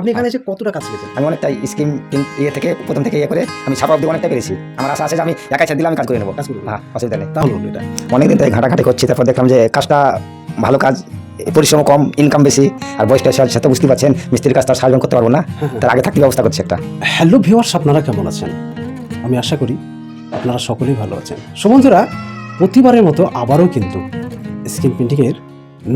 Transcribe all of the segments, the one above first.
আপনি এখানে এসে কতটা কাজ শিখেছেন? আমি অনেকটাই স্কিম ইয়ে থেকে প্রথম থেকে ইয়ে করে আমি ছাপা অব্দি অনেকটা পেরেছি। আমার আশা আছে যে আমি একাই ছেড়ে দিলে আমি কাজ করে নেব। কাজ করবেন? হ্যাঁ অসুবিধা নেই। তাহলে এটা। অনেকদিন থেকে ঘাটাঘাটি করছি তারপর দেখলাম যে কাজটা ভালো কাজ পরিশ্রম কম ইনকাম বেশি আর বয়সটা সাথে বুঝতে পারছেন মিস্ত্রির কাজ তার সাহায্য করতে পারব না। তার আগে থাকতে ব্যবস্থা করছে একটা। হ্যালো ভিউয়ার্স আপনারা কেমন আছেন? আমি আশা করি আপনারা সকলেই ভালো আছেন। সো বন্ধুরা প্রতিবারের মতো আবারও কিন্তু স্কিন প্রিন্টিংয়ের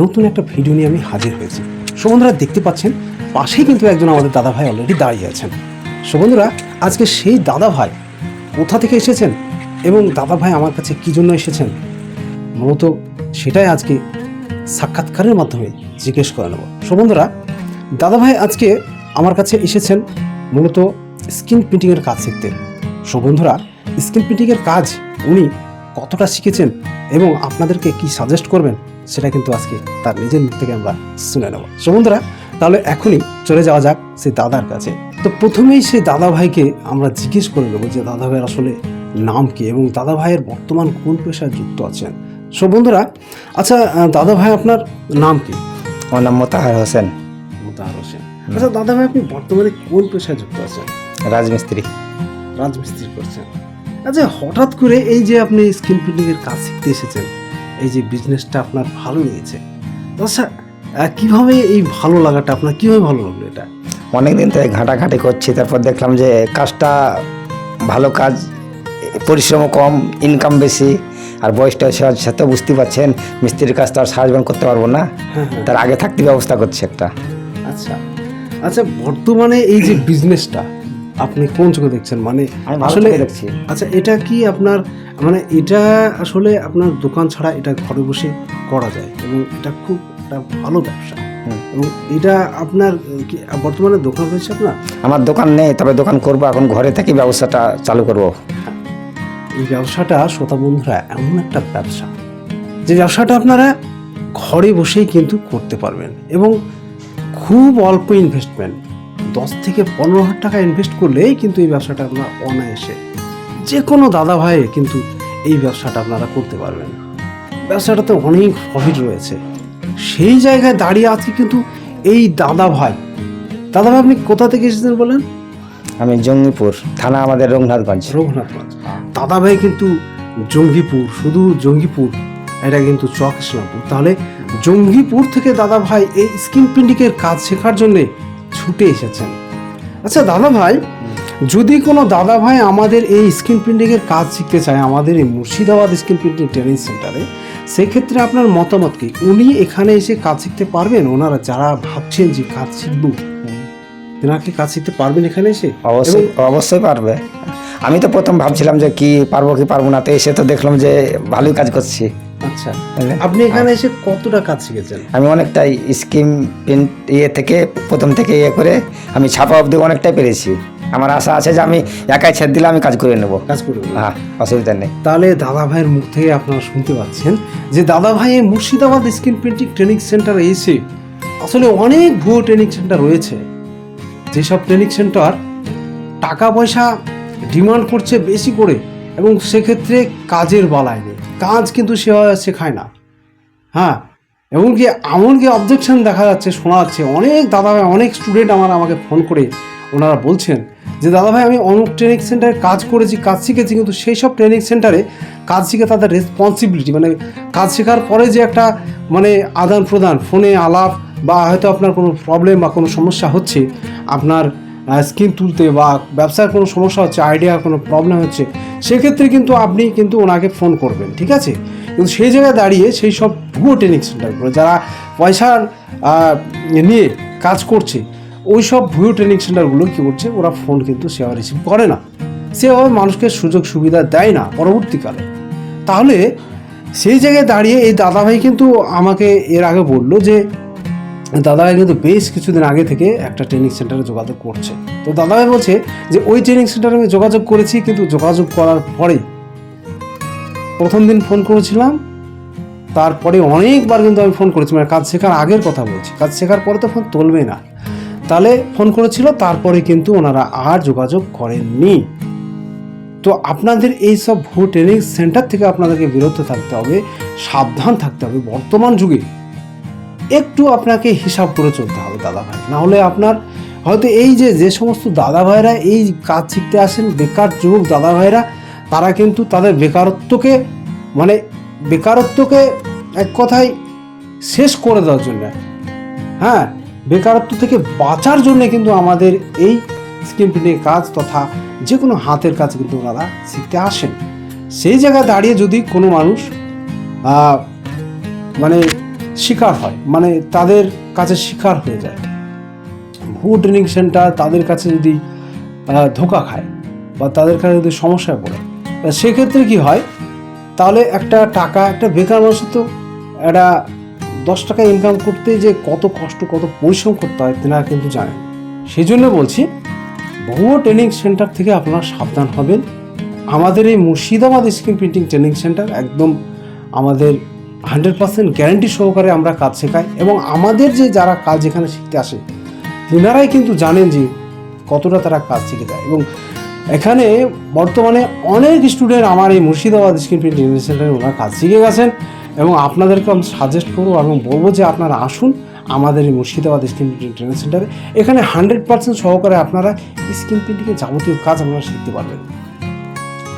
নতুন একটা ভিডিও নিয়ে আমি হাজির হয়েছি। সো বন্ধুরা দেখতে পাচ্ছেন পাশেই কিন্তু একজন আমাদের দাদা ভাই অলরেডি দাঁড়িয়ে আছেন। সো বন্ধুরা, আজকে সেই দাদা ভাই কোথা থেকে এসেছেন এবং দাদা ভাই আমার কাছে কী জন্য এসেছেন, মূলত সেটাই আজকে সাক্ষাৎকারের মাধ্যমে জিজ্ঞেস করে নেব। সো বন্ধুরা দাদা ভাই আজকে আমার কাছে এসেছেন মূলত স্কিন প্রিন্টিংয়ের কাজ শিখতে। সো বন্ধুরা স্ক্রিন প্রিন্টিংয়ের কাজ উনি কতটা শিখেছেন এবং আপনাদেরকে কি সাজেস্ট করবেন, সেটা কিন্তু আজকে তার নিজের মুখ থেকে আমরা শুনে নেব। সো বন্ধুরা তাহলে এখনই চলে যাওয়া যাক সেই দাদার কাছে। তো প্রথমেই সেই দাদা ভাইকে আমরা জিজ্ঞেস করে নেব যে দাদা ভাইয়ের আসলে নাম কি এবং দাদা ভাইয়ের বর্তমান কোন পেশায় যুক্ত আছেন? সো বন্ধুরা আচ্ছা দাদা ভাই আপনার নাম কি? আমার নাম মোতাহার হোসেন। মোতাহার হোসেন। আচ্ছা দাদা ভাই আপনি বর্তমানে কোন পেশায় যুক্ত আছেন? রাজমিস্ত্রি। রাজমিস্ত্রি করছেন। আচ্ছা হঠাৎ করে এই যে আপনি স্ক্রিন প্রিন্টিং এর কাজ শিখতে এসেছেন এই যে বিজনেসটা আপনার ভালো লেগেছে। আচ্ছা কীভাবে এই ভালো লাগাটা আপনার কীভাবে ভালো লাগল এটা? অনেকদিন থেকে ঘাটাঘাটি করছি তারপর দেখলাম যে কাজটা ভালো কাজ পরিশ্রম কম ইনকাম বেশি আর বয়সটা সাথে বুঝতে পারছেন মিস্ত্রির কাজ তো আর সাহায্য করতে পারব না হ্যাঁ হ্যাঁ। তার আগে থাকতে ব্যবস্থা করছে একটা। আচ্ছা আচ্ছা বর্তমানে এই যে বিজনেসটা আপনি কোন চোখে দেখছেন? মানে আসলে দেখছি। আচ্ছা এটা কি আপনার মানে এটা আসলে আপনার দোকান ছাড়া এটা ঘরে বসে করা যায়? এবং এটা খুব একটা ভালো ব্যবসা। এবং এটা আপনার বর্তমানে দোকান রয়েছে আপনার? আমার দোকান নেই তবে দোকান করব এখন ঘরে থেকে ব্যবসাটা চালু করব। এই ব্যবসাটা শ্রোতা বন্ধুরা এমন একটা ব্যবসা। যে ব্যবসাটা আপনারা ঘরে বসেই কিন্তু করতে পারবেন। এবং খুব অল্প ইনভেস্টমেন্ট দশ থেকে পনেরো হাজার টাকা ইনভেস্ট করলেই কিন্তু এই ব্যবসাটা আপনার অনায়াসে যে কোনো দাদা ভাই কিন্তু এই ব্যবসাটা আপনারা করতে পারবেন। ব্যবসাটাতে অনেক প্রফিট রয়েছে। সেই জায়গায় দাঁড়িয়ে আজকে কিন্তু এই দাদা ভাই। দাদা ভাই আপনি কোথা থেকে এসেছেন বলেন? আমি জঙ্গিপুর থানা আমাদের রঘুনাথগঞ্জ। রঘুনাথগঞ্জ। দাদা ভাই কিন্তু জঙ্গিপুর শুধু জঙ্গিপুর এটা কিন্তু চক ইসলামপুর। তাহলে জঙ্গিপুর থেকে দাদা ভাই এই স্কিন প্রিন্টিংয়ের কাজ শেখার জন্যে ছুটে এসেছেন। আচ্ছা দাদা ভাই যদি কোনো দাদা ভাই আমাদের এই স্কিন প্রিন্টিংয়ের কাজ শিখতে চায় আমাদের এই মুর্শিদাবাদ স্ক্রিন প্রিন্টিং ট্রেনিং সেন্টারে সেক্ষেত্রে আপনার মতামত কি? উনি এখানে এসে কাজ শিখতে পারবেন? ওনারা যারা ভাবছেন যে কাজ শিখব তেনারা কি কাজ শিখতে পারবেন এখানে এসে? অবশ্যই অবশ্যই পারবে। আমি তো প্রথম ভাবছিলাম যে কি পারব কি পারব না তো এসে তো দেখলাম যে ভালোই কাজ করছি। আচ্ছা আপনি এখানে এসে কতটা কাজ শিখেছেন? আমি অনেকটাই স্কিম প্রিন্ট ইয়ে থেকে প্রথম থেকে ইয়ে করে আমি ছাপা অবধি অনেকটাই পেরেছি। আমার আশা আছে যে আমি একাই ছেড়ে দিলে আমি কাজ করে নেব। কাজ করবেন হ্যাঁ অসুবিধা নেই। তাহলে দাদা ভাইয়ের মুখ থেকে আপনারা শুনতে পাচ্ছেন যে দাদা ভাই Murshidabad screen printing training centre এসে আসলে অনেক ভুয়ো ট্রেনিং সেন্টার রয়েছে। যেসব ট্রেনিং সেন্টার টাকা পয়সা ডিমান্ড করছে বেশি করে এবং সেক্ষেত্রে কাজের বালায় নেই। কাজ কিন্তু সে শেখায় না। হ্যাঁ এমনকি এমনকি অবজেকশন দেখা যাচ্ছে শোনা যাচ্ছে অনেক দাদা ভাই অনেক স্টুডেন্ট আমার আমাকে ফোন করে ওনারা বলছেন যে, দাদা ভাই, আমি অনেক ট্রেনিং সেন্টারে কাজ করেছি, কাজ শিখেছি, কিন্তু সেই সব ট্রেনিং সেন্টারে কাজ শিখে তাদের রেসপন্সিবিলিটি মানে কাজ শেখার পরে যে একটা মানে আদান প্রদান, ফোনে আলাপ বা হয়তো আপনার কোনো প্রবলেম বা কোনো সমস্যা হচ্ছে, আপনার স্কিন তুলতে বা ব্যবসার কোনো সমস্যা হচ্ছে আইডিয়া কোনো প্রবলেম হচ্ছে, সেক্ষেত্রে কিন্তু আপনি কিন্তু ওনাকে ফোন করবেন, ঠিক আছে? কিন্তু সেই জায়গায় দাঁড়িয়ে সেই সব ভুয়ো ট্রেনিং সেন্টারগুলো যারা পয়সার নিয়ে কাজ করছে ওই সব ভুয়ো ট্রেনিং সেন্টারগুলো কী করছে? ওরা ফোন কিন্তু সেবা রিসিভ করে না। সেভাবে মানুষকে সুযোগ সুবিধা দেয় না পরবর্তীকালে। তাহলে সেই জায়গায় দাঁড়িয়ে এই দাদাভাই কিন্তু আমাকে এর আগে বলল যে, দাদাভাই কিন্তু বেশ কিছুদিন আগে থেকে একটা ট্রেনিং সেন্টারে যোগাযোগ করছে। তো দাদাভাই বলছে যে, ওই ট্রেনিং সেন্টারে আমি যোগাযোগ করেছি, কিন্তু যোগাযোগ করার পরে প্রথম দিন ফোন করেছিলাম। তারপরে অনেকবার কিন্তু আমি ফোন করেছি। মানে কাজ শেখার আগের কথা বলছি। কাজ শেখার পরে তো ফোন তুলবে না। তাহলে ফোন করেছিল, তারপরে কিন্তু ওনারা আর যোগাযোগ করেননি। তো আপনাদের এই সব ভূ ট্রেনিং সেন্টার থেকে আপনাদেরকে বিরত থাকতে হবে, সাবধান থাকতে হবে। বর্তমান যুগে একটু আপনাকে হিসাব করে চলতে হবে দাদা ভাই না হলে আপনার হয়তো এই যে যে সমস্ত দাদা ভাইরা এই কাজ শিখতে আসেন, বেকার যুবক দাদা ভাইরা তারা কিন্তু তাদের বেকারত্বকে মানে বেকারত্বকে এক কথায় শেষ করে দেওয়ার জন্য। হ্যাঁ বেকারত্ব থেকে বাঁচার জন্য কিন্তু আমাদের এই স্কিন প্রিন্টিং কাজ তথা যে কোনো হাতের কাজ কিন্তু ওনারা শিখতে আসেন। সেই জায়গায় দাঁড়িয়ে যদি কোনো মানুষ মানে শিকার হয় মানে তাদের কাছে শিকার হয়ে যায়, ভুয়ো ট্রেনিং সেন্টার তাদের কাছে যদি ধোকা খায় বা তাদের কাছে যদি সমস্যায় পড়ে, সেক্ষেত্রে কি হয়? তাহলে একটা টাকা, একটা বেকার মানুষের তো একটা দশ টাকা ইনকাম করতে যে কত কষ্ট, কত পরিশ্রম করতে হয়, তেনারা কিন্তু জানেন। সেই জন্য বলছি ভুয়ো ট্রেনিং সেন্টার থেকে আপনারা সাবধান হবেন। আমাদের এই Murshidabad screen printing training centre একদম আমাদের হান্ড্রেড পার্সেন্ট গ্যারান্টি সহকারে আমরা কাজ শেখাই এবং আমাদের যে যারা কাজ এখানে শিখতে আসে, তেনারাই কিন্তু জানেন যে কতটা তারা কাজ শিখে যায়। এবং এখানে বর্তমানে অনেক স্টুডেন্ট আমার এই মুর্শিদাবাদ স্ক্রিন প্রিন্টিং সেন্টারে ওনারা কাজ শিখে গেছেন। এবং আপনাদেরকে আমি সাজেস্ট করব এবং বলব যে আপনারা আসুন আমাদের এই মুর্শিদাবাদ স্ক্রিন প্রিন্টিং ট্রেনিং সেন্টারে এখানে হান্ড্রেড পার্সেন্ট সহকারে আপনারা স্ক্রিন প্রিন্টিংয়ের যাবতীয় কাজ আপনারা শিখতে পারবেন।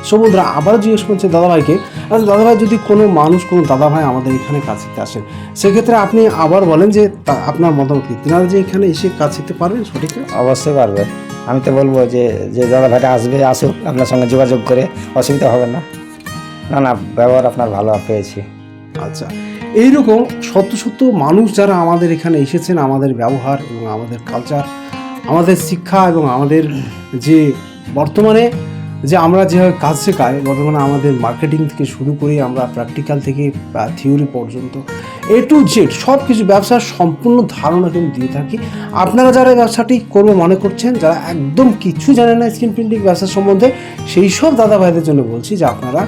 সো বন্ধুরা জিজ্ঞেস করছে দাদাভাইকে আচ্ছা দাদাভাই, যদি কোনো মানুষ, কোনো দাদাভাই আমাদের এখানে কাজ শিখতে আসেন, সেক্ষেত্রে আপনি আবার বলেন যে আপনার মতামত কি? তিনারা যে এখানে এসে কাজ শিখতে পারবেন সঠিক অবশ্যই পারবে। আমি তো বলব যে যে দাদা ভাইটা আসবে, আসুক, আপনার সঙ্গে যোগাযোগ করে, অসুবিধা হবে না। না না, ব্যবহার আপনার ভালো পেয়েছি। আচ্ছা এইরকম সত্য সত্য মানুষ যারা আমাদের এখানে এসেছেন, আমাদের ব্যবহার এবং আমাদের কালচার আমাদের শিক্ষা এবং আমাদের যে বর্তমানে যে আমরা যেভাবে কাজ শেখাই, বর্তমানে আমাদের মার্কেটিং থেকে শুরু করে আমরা প্র্যাকটিক্যাল থেকে থিওরি পর্যন্ত এ টু জেড সব কিছু ব্যবসার সম্পূর্ণ ধারণা কিন্তু দিয়ে থাকি। আপনারা যারা ব্যবসাটি করব মনে করছেন, যারা একদম কিছু জানেন না স্ক্রিন প্রিন্টিং ব্যবসা সম্বন্ধে, সেই সব দাদা ভাইদের জন্য বলছি যে আপনারা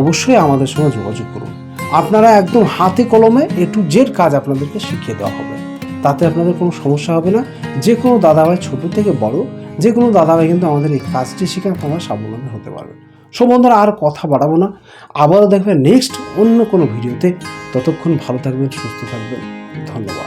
অবশ্যই আমাদের সঙ্গে যোগাযোগ করুন। আপনারা একদম হাতে কলমে এ টু জেড কাজ আপনাদেরকে শিখিয়ে দেওয়া হবে। তাতে আপনাদের কোনো সমস্যা হবে না। যে কোনো দাদাভাই ছোটো থেকে বড় যে কোনো দাদাভাই কিন্তু আমাদের এই কাজটি শিখে আপনারা স্বাবলম্বী হতে পারবেন। সো বন্ধুরা, আর কথা বাড়াবো না। আবারও দেখবেন নেক্সট অন্য কোনো ভিডিওতে। ততক্ষণ ভালো থাকবেন, সুস্থ থাকবেন। ধন্যবাদ।